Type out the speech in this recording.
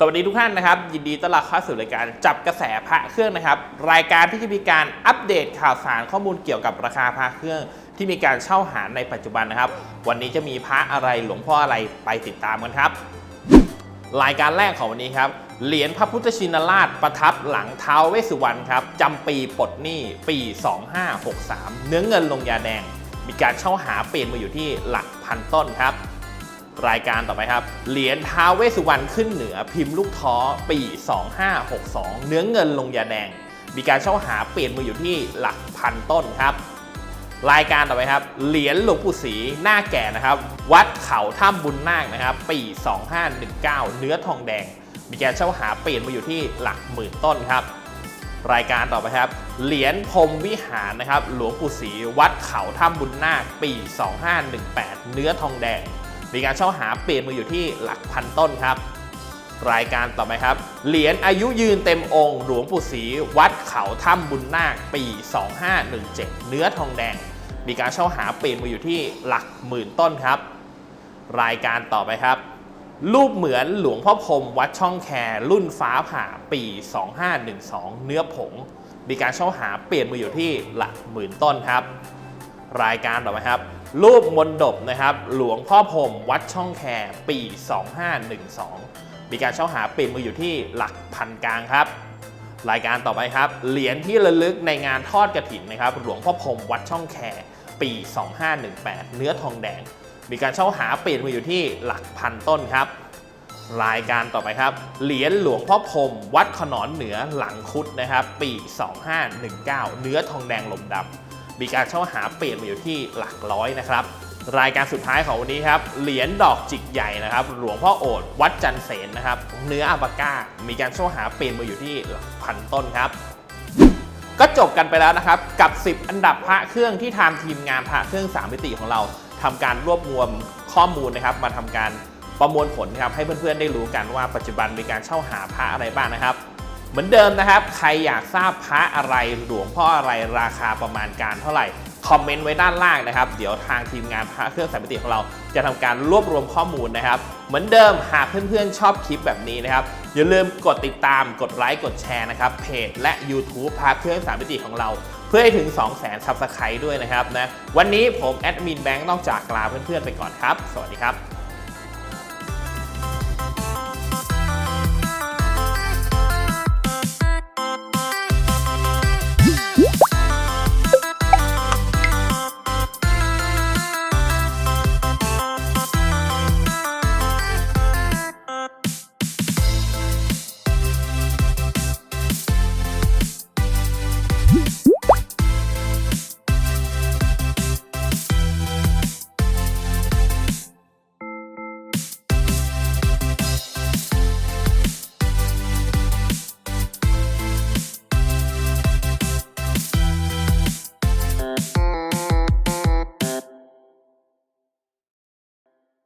สวัสดีทุกท่านนะครับ ยินดีต้อนรับเข้าสู่รายการจับกระแสพระเครื่องนะครับ รายการที่จะมีการอัปเดตข่าวสารข้อมูลเกี่ยวกับราคาพระเครื่อง ที่มีการเช่าหาในปัจจุบันนะครับ วันนี้จะมีพระอะไรหลวงพ่ออะไรไปติดตามกันครับ รายการแรกของวันนี้ครับเหรียญพระพุทธชินราชประทับหลังเท้าเวสุวรรณครับจำปีปลดหนี้ปี 2563 เนื้อเงินลงยาแดง มีการเช่าหาเปลี่ยนมาอยู่ที่หลักพันต้นครับ รายการต่อไปครับ เหรียญท้าเวสุวรรณขึ้นเหนือพิมพ์ลูกท้อปี 2562 เนื้อเงินลงยาแดง มีการเช่าหาเปลี่ยนมาอยู่ที่หลักพันต้นครับ รายการต่อไปครับ เหรียญหลวงปู่ศรีหน้าแก่นะครับ วัดเขาถ้ำบุญนาคนะครับ ปี 2519 เนื้อทองแดง มีการเช่าหาเปลี่ยนมาอยู่ที่หลักหมื่นต้นครับ รายการต่อไปครับ เหรียญพรมวิหารนะครับ หลวงปู่ศรีวัดเขาถ้ำบุญนาค ปี 2518 เนื้อทองแดง มีการเช่าหาเปลี่ยนมาออยู่ที่หลักพันต้นครับ รายการต่อไปครับ เหรียญอายุยืนเต็มองค์หลวงปู่ศรีวัดเขาถ้ำบุญนาคปี 2517 เนื้อทองแดง มีการเช่าหาเปลี่ยนมาออยู่ที่หลักหมื่นต้นครับ รายการต่อไปครับ รูปเหมือนหลวงพ่อพรมวัดช่องแครุ่นฟ้าผ่าปี 2512 เนื้อผง มีการเช่าหาเปลี่ยนมาอยู่ที่หลักหมื่นต้นครับ รายการต่อไปครับ รูปมนดบนะครับ หลวงพ่อพรมวัดช่องแคปี 2512 มีการเช่าหาปลี่นมาออยู่ที่หลักพันกลางครับ รายการต่อไปครับ เหรียญที่ระลึกในงานทอดกระถินนะครับ หลวงพ่อพรมวัดช่องแคปี 2518 เนื้อทองแดง มีการเช่าหาปลี่นมาออยู่ที่หลักพันต้นครับ รายการต่อไปครับ เหรียญหลวงพ่อพรมวัดขนอนเหนือหลังคุดนะครับ ปี 2519 เนื้อทองแดงลมดำ มีการเช่าหาเปลี่ยนมาอยู่ที่หลักร้อยนะครับ รายการสุดท้ายของวันนี้ครับ เหรียญดอกจิกใหญ่นะครับ หลวงพ่อโอษฐ์วัดจันเสนนะครับ เนื้ออาบาก้า มีการเช่าหาเปลี่ยนมาอยู่ที่หลักพันต้นครับก็จบกันไปแล้วนะครับ กับ 10 อันดับพระเครื่องที่ทางทีมงานพระเครื่อง 3 มิติของเราทำการรวบรวมข้อมูลนะครับ มาทำการประมวลผลนะครับให้เพื่อนๆได้รู้กันว่าปัจจุบันมีการเช่าหาพระอะไรบ้างนะครับ เหมือนเดิมนะครับ ใครอยากทราบพระอะไรหลวงพ่ออะไรราคาประมาณการเท่าไหร่ คอมเมนต์ไว้ด้านล่างนะครับ เดี๋ยวทางทีมงานพระเครื่องสามมิติของเรา จะทำการรวบรวมข้อมูลนะครับ เหมือนเดิมหากเพื่อนๆชอบคลิปแบบนี้นะครับ อย่าลืมกดติดตามกดไลค์กดแชร์นะครับเพจและ YouTube พระเครื่องสามมิติของเราเพื่อให้ถึง 2 0 0 0 0 0ซับสไครต์ด้วยนะครับนะ วันนี้ผมแอดมินแบงค์นอกจากลาเพื่อนๆไปก่อนครับ สวัสดีครับ